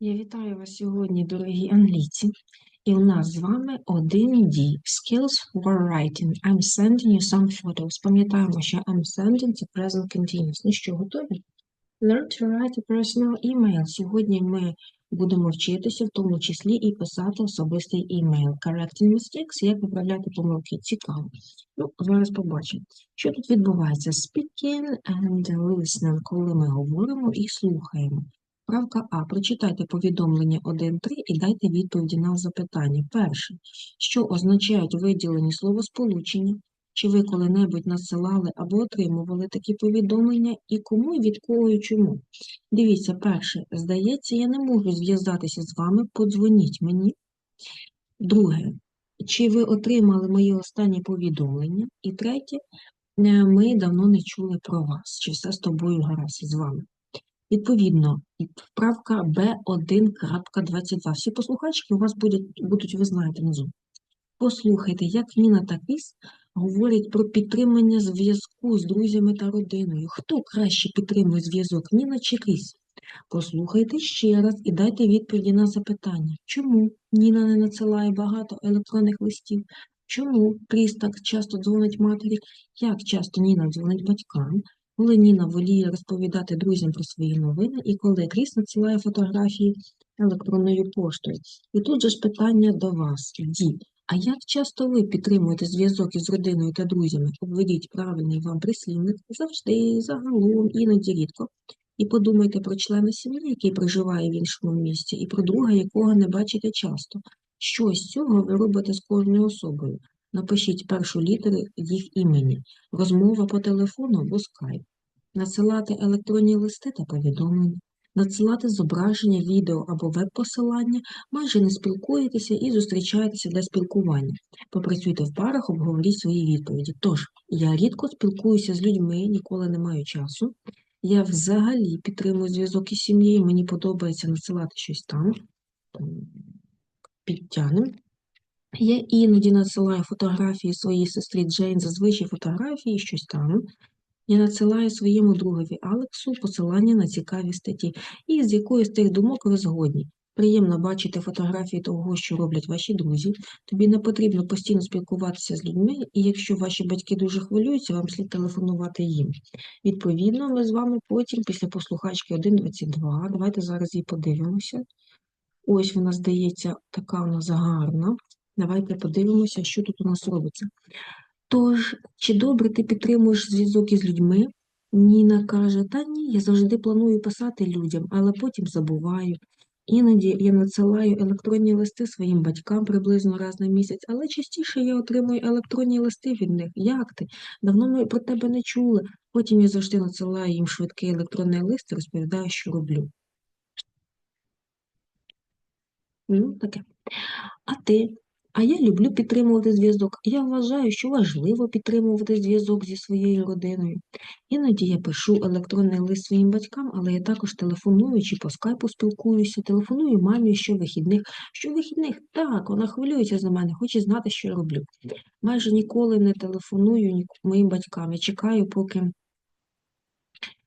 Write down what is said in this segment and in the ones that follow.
Я вітаю вас сьогодні, дорогі англійці. І у нас з вами 1D Skills for Writing. I'm sending you some photos. Пам'ятаємо, що I'm sending це present continuous. Ну що, готові? Learn to write a personal email. Сьогодні ми будемо вчитися, в тому числі і писати особистий email. Correcting mistakes, як виправляти помилки. Цікаво. Ну, зараз побачимо. Що тут відбувається? Speaking and listening, коли ми говоримо і слухаємо. Правка А. Прочитайте повідомлення 1.3 і дайте відповіді на запитання. Перше. Що означають виділені словосполучення? Чи ви коли-небудь надсилали або отримували такі повідомлення і кому, і від кого, і чому? Дивіться, перше, здається, я не можу зв'язатися з вами, подзвоніть мені. Друге, чи ви отримали мої останні повідомлення? І третє, е, ми давно не чули про вас, чи все з тобою гаразд з вами. Відповідно, вправка B1.22. Всі послухачки у вас будуть, будуть, ви знаєте, внизу. Послухайте, як Ніна та Кріс говорять про підтримання зв'язку з друзями та родиною. Хто краще підтримує зв'язок, Ніна чи Кріс? Послухайте ще раз і дайте відповіді на запитання. Чому Ніна не надсилає багато електронних листів? Чому Кріс так часто дзвонить матері? Як часто Ніна дзвонить батькам? Коли Ніна воліє розповідати друзям про свої новини, і коли Кріс надсилає фотографії електронною поштою. І тут же ж питання до вас, дід. А як часто ви підтримуєте зв'язок із родиною та друзями? Обведіть правильний вам прислівник завжди, загалом, іноді рідко. І подумайте про члена сім'ї, який проживає в іншому місці, і про друга, якого не бачите часто. Що з цього ви робите з кожною особою? Напишіть першу літеру їх імені, розмова по телефону або скайп, надсилати електронні листи та повідомлення, надсилати зображення, відео або веб-посилання, майже не спілкуєтеся і зустрічаєтеся для спілкування. Попрацюйте в парах, обговоріть свої відповіді. Тож, я рідко спілкуюся з людьми, ніколи не маю часу. Я взагалі підтримую зв'язок із сім'єю, мені подобається надсилати щось там, там підтягнемо. Я іноді надсилаю фотографії своїй сестрі Джейн, зазвичай фотографії, щось там. Я надсилаю своєму другові Алексу посилання на цікаві статті. І з якоюсь з тих думок ви згодні. Приємно бачити фотографії того, що роблять ваші друзі. Тобі не потрібно постійно спілкуватися з людьми, і якщо ваші батьки дуже хвилюються, вам слід телефонувати їм. Відповідно, ми з вами потім, після послухачки 1.22, давайте зараз її подивимося. Ось вона, здається, така у нас гарна. Давайте подивимося, що тут у нас робиться. Тож, чи добре ти підтримуєш зв'язок із людьми? Ніна каже, та ні, я завжди планую писати людям, але потім забуваю. Іноді я надсилаю електронні листи своїм батькам приблизно раз на місяць, але частіше я отримую електронні листи від них. Як ти? Давно ми про тебе не чули. Потім я завжди надсилаю їм швидкий електронний лист і розповідаю, що роблю. Ну, таке. А ти? А я люблю підтримувати зв'язок. Я вважаю, що важливо підтримувати зв'язок зі своєю родиною. Іноді я пишу електронний лист своїм батькам, але я також телефоную чи по скайпу спілкуюся, телефоную мамі щовихідних. Щовихідних? Так, вона хвилюється за мене, хоче знати, що я роблю. Майже ніколи не телефоную моїм батькам. Я чекаю, поки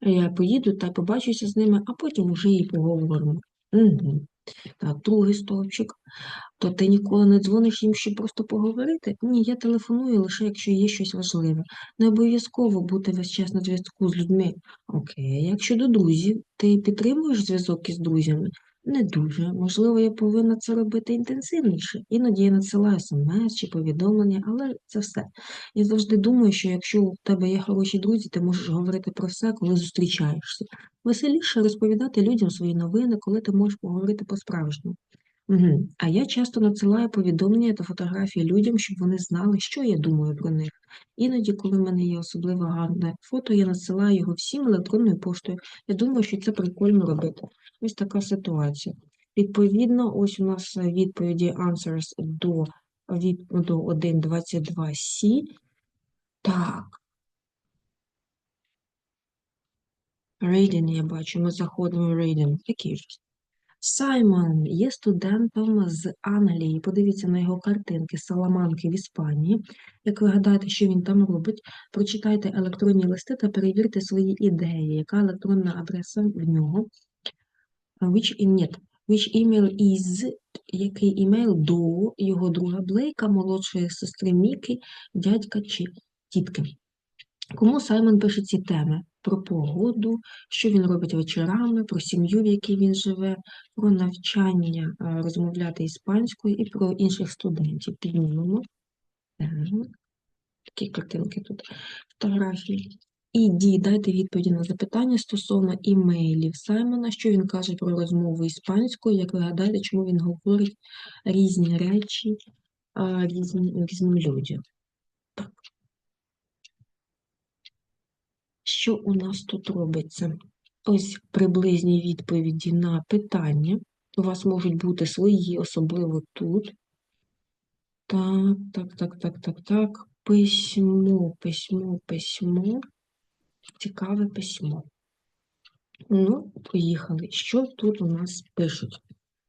я поїду та побачуся з ними, а потім уже і поговоримо. Угу. Так, другий стовпчик. То ти ніколи не дзвониш їм, щоб просто поговорити? Ні, я телефоную лише, якщо є щось важливе. Не обов'язково бути весь час на зв'язку з людьми. Окей, якщо до друзів, ти підтримуєш зв'язок із друзями? Не дуже. Можливо, я повинна це робити інтенсивніше. Іноді я надсилаю смс чи повідомлення, але це все. Я завжди думаю, що якщо у тебе є хороші друзі, ти можеш говорити про все, коли зустрічаєшся. Веселіше розповідати людям свої новини, коли ти можеш поговорити по-справжньому. Угу. А я часто надсилаю повідомлення та фотографії людям, щоб вони знали, що я думаю про них. Іноді, коли в мене є особливо гарне фото, я надсилаю його всім електронною поштою. Я думаю, що це прикольно робити. Ось така ситуація. Відповідно, ось у нас відповіді answers до, від, до 1.22c. Так. Reading я бачу, ми заходимо в reading. Який ж? Саймон є студентом з Англії. Подивіться на його картинки Саламанки в Іспанії. Як ви гадаєте, що він там робить? Прочитайте електронні листи та перевірте свої ідеї. Яка електронна адреса в нього? Which нет. Which email is, який імейл до його друга Блейка, молодшої сестри Міки, дядька чи тітки. Кому Саймон пише ці теми? Про погоду, що він робить вечорами, про сім'ю, в якій він живе, про навчання е, розмовляти іспанською і про інших студентів. Піднімемо. Такі картинки тут, фотографії. І Ді, дайте відповіді на запитання стосовно імейлів Саймона, що він каже про розмову іспанською, як ви гадаєте, чому він говорить різні речі різним людям. Так. Що у нас тут робиться? Ось приблизні відповіді на питання. У вас можуть бути свої, особливо тут. Так, так, так, так, так, так. Письмо, письмо, письмо. Цікаве письмо. Ну, поїхали. Що тут у нас пишуть?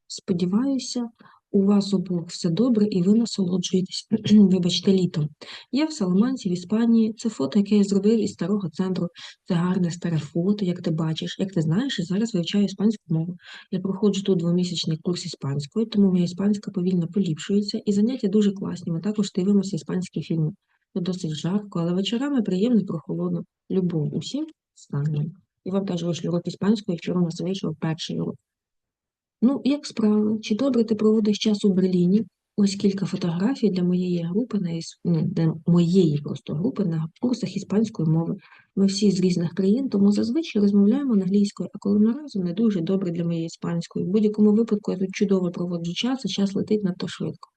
Сподіваюся, у вас обох все добре і ви насолоджуєтесь, вибачте, літом. Я в Саламанці, в Іспанії. Це фото, яке я зробив із старого центру. Це гарне старе фото, як ти бачиш. Як ти знаєш, я зараз вивчаю іспанську мову. Я проходжу тут двомісячний курс іспанської, тому моя іспанська повільно поліпшується, і заняття дуже класні. Ми також дивимося іспанські фільми. Досить жарко, але вечорами приємно прохолодно. Любов усім станом. І вам теж вийшли урок іспанської, вчора у нас вийшов перший урок. Ну, як справи? Чи добре ти проводиш час у Берліні? Ось кілька фотографій для моєї групи на іс- ну, для моєї просто групи на курсах іспанської мови. Ми всі з різних країн, тому зазвичай розмовляємо англійською, а коли ми разом не дуже добре для моєї іспанської. В будь-якому випадку я тут чудово проводжу час, і час летить надто швидко.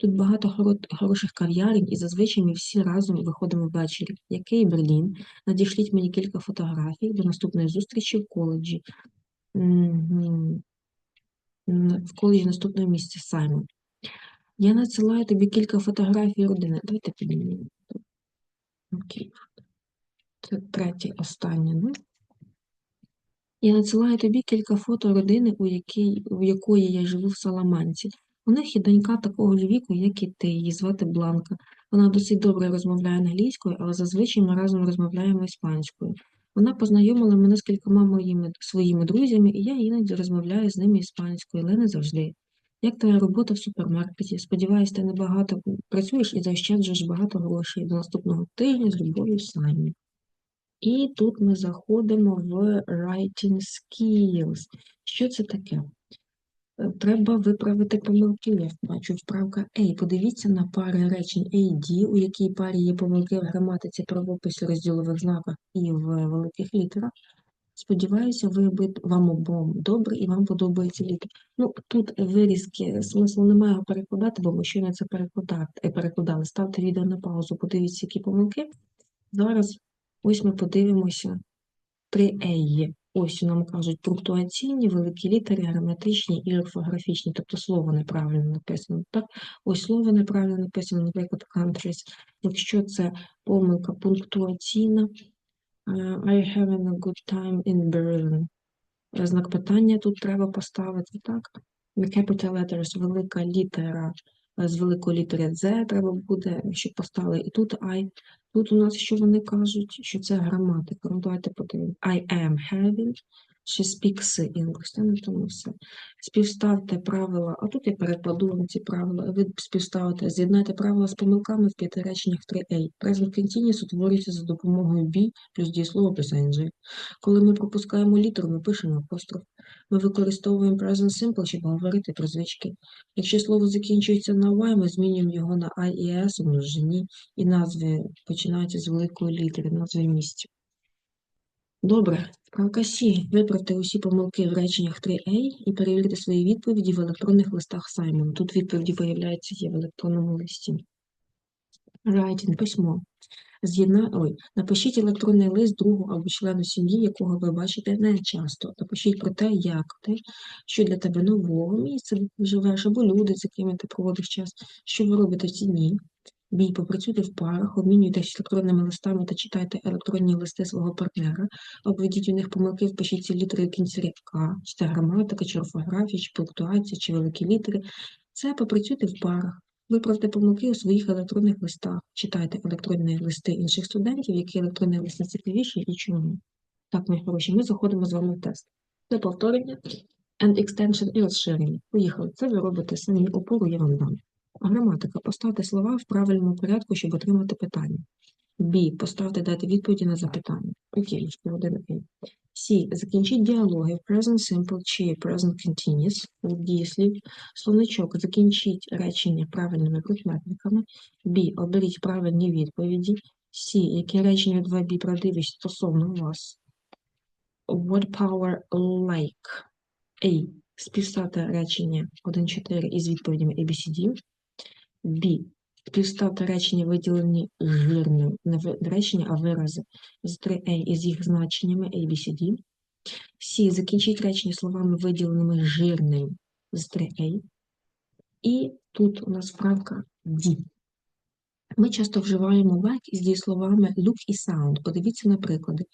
Тут багато хороших кав'ярень, і зазвичай ми всі разом виходимо ввечері. Який Берлін? Надішліть мені кілька фотографій до наступної зустрічі в коледжі. В коледжі наступного місця Саймон. Я надсилаю тобі кілька фотографій родини. Давайте піднімемо. Окей. Це третє, останнє. Ну. Я надсилаю тобі кілька фото родини, у якій, у якої я живу в Саламанці. У них є донька такого ж віку, як і ти. Її звати Бланка. Вона досить добре розмовляє англійською, але зазвичай ми разом розмовляємо іспанською. Вона познайомила мене з кількома моїми своїми друзями, і я іноді розмовляю з ними іспанською, але не завжди. Як твоя робота в супермаркеті? Сподіваюсь, ти небагато працюєш і заощаджуєш багато грошей. До наступного тижня з любов'ю Саймі. І тут ми заходимо в writing skills. Що це таке? Треба виправити помилки. Я бачу вправка A. Подивіться на пари речень A D, у якій парі є помилки в граматиці, правописі, розділових знаках і в великих літерах. Сподіваюся, ви вам обом добре і вам подобається літер. Ну, тут вирізки, смислу немає перекладати, бо ми щойно це е, перекладали. Ставте відео на паузу, подивіться, які помилки. Зараз ось ми подивимося три «еї». Ось нам кажуть пунктуаційні, великі літери, граматичні і орфографічні, тобто слово неправильно написано. Так? Ось слово неправильно написано, наприклад, countries. Якщо це помилка пунктуаційна, е, I having a good time in Berlin. Е, Знак питання тут треба поставити, так? The capital letters, велика літера, з великої літери Z треба буде, щоб поставили. І тут I. Тут у нас що вони кажуть, що це граматика. Ну, давайте подивимось. I am having. She speaks English. Це на тому все. Співставте правила, а тут я перекладу вам ці правила. Ви співставите, з'єднайте правила з помилками в п'яти реченнях 3A. Present continuous утворюється за допомогою be плюс дієслово плюс ing. Коли ми пропускаємо літеру, ми пишемо апостроф. Ми використовуємо present simple, щоб говорити про звички. Якщо слово закінчується на y, ми змінюємо його на I і S у множині, і назви починаються з великої літери, назви місць. Добре, вправка Сі. Виправте усі помилки в реченнях 3A і перевірте свої відповіді в електронних листах Саймон. Тут відповіді, виявляється, є в електронному листі. Writing, письмо. З'єдна... Ой, напишіть електронний лист другу або члену сім'ї, якого ви бачите не часто. Напишіть про те, як ти, що для тебе нового місця, живеш, або люди, з якими ти проводиш час, що ви робите в ці дні. Бій, попрацюйте в парах, обмінюйтесь електронними листами та читайте електронні листи свого партнера, обведіть у них помилки, впишіть ці літери в кінці рядка, чи це граматика, чи орфографія, чи пунктуація, чи великі літери. Це попрацюйте в парах. Виправте помилки у своїх електронних листах. Читайте електронні листи інших студентів, які електронні листи цікавіші і чому. Так, мої хороші, ми заходимо з вами в тест. Це повторення. and extension і розширення. Поїхали. Це ви робите самі, опору я вам дам. Граматика. Поставте слова в правильному порядку, щоб отримати питання. B. Поставте дати відповіді на запитання. Окей, що один окей. C. Закінчіть діалоги в present simple чи present continuous у дієслів. Словничок. Закінчіть речення правильними прикметниками. B. Оберіть правильні відповіді. C. Які речення 2B правдиві стосовно вас? What power like? A. Співставте речення 1-4 із відповідями ABCD. B. Співставте речення, виділені жирним, не речення, а вирази з 3A із їх значеннями ABCD. C. Закінчіть речення словами, виділеними жирним з 3A. І тут у нас вправка D. Ми часто вживаємо like із дієсловами look і sound. Подивіться на приклади.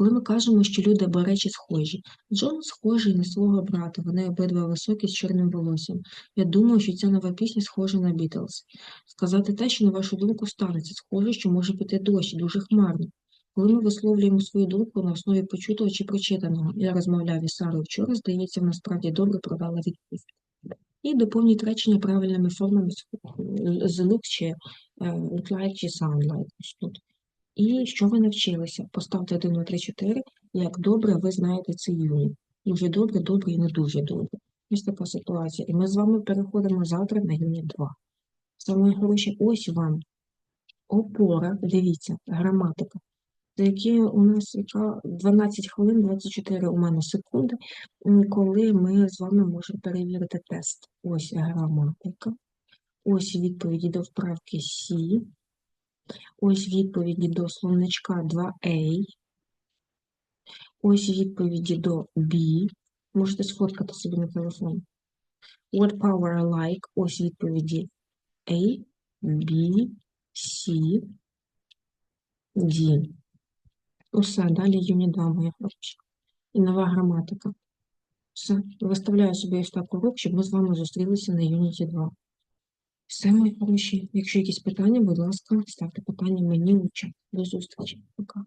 Коли ми кажемо, що люди або речі схожі. Джон схожий на свого брата, вони обидва високі з чорним волоссям. Я думаю, що ця нова пісня схожа на Бітлз. Сказати те, що на вашу думку станеться, схоже, що може піти дощ, дуже хмарно. Коли ми висловлюємо свою думку на основі почутого чи прочитаного, я розмовляв із Сарою вчора, здається, вона справді добре продала відпустку. І доповніть речення правильними формами з- look чи е, look like чи sound like. ось тут. І що ви навчилися? Поставте 1, 2, 3, 4, як добре ви знаєте цей юніт. Дуже добре, добре і не дуже добре. Ось така ситуація. І ми з вами переходимо завтра на юніт 2. Саме хороше, ось вам опора, дивіться, граматика. Це які у нас яка 12 хвилин, 24 у мене секунди, коли ми з вами можемо перевірити тест. Ось граматика. Ось відповіді до вправки Сі. Ось відповіді до словничка 2A. Ось відповіді до B. Можете сфоткати собі на телефон. What power I like. Ось відповіді A, B, C, D. Усе, далі юніт 2, моя хороша. І нова граматика. Все. Виставляю собі ось так урок, щоб ми з вами зустрілися на юніті 2. Все, мої хороші. Якщо якісь питання, будь ласка, ставте питання мені у чат. До зустрічі. Пока.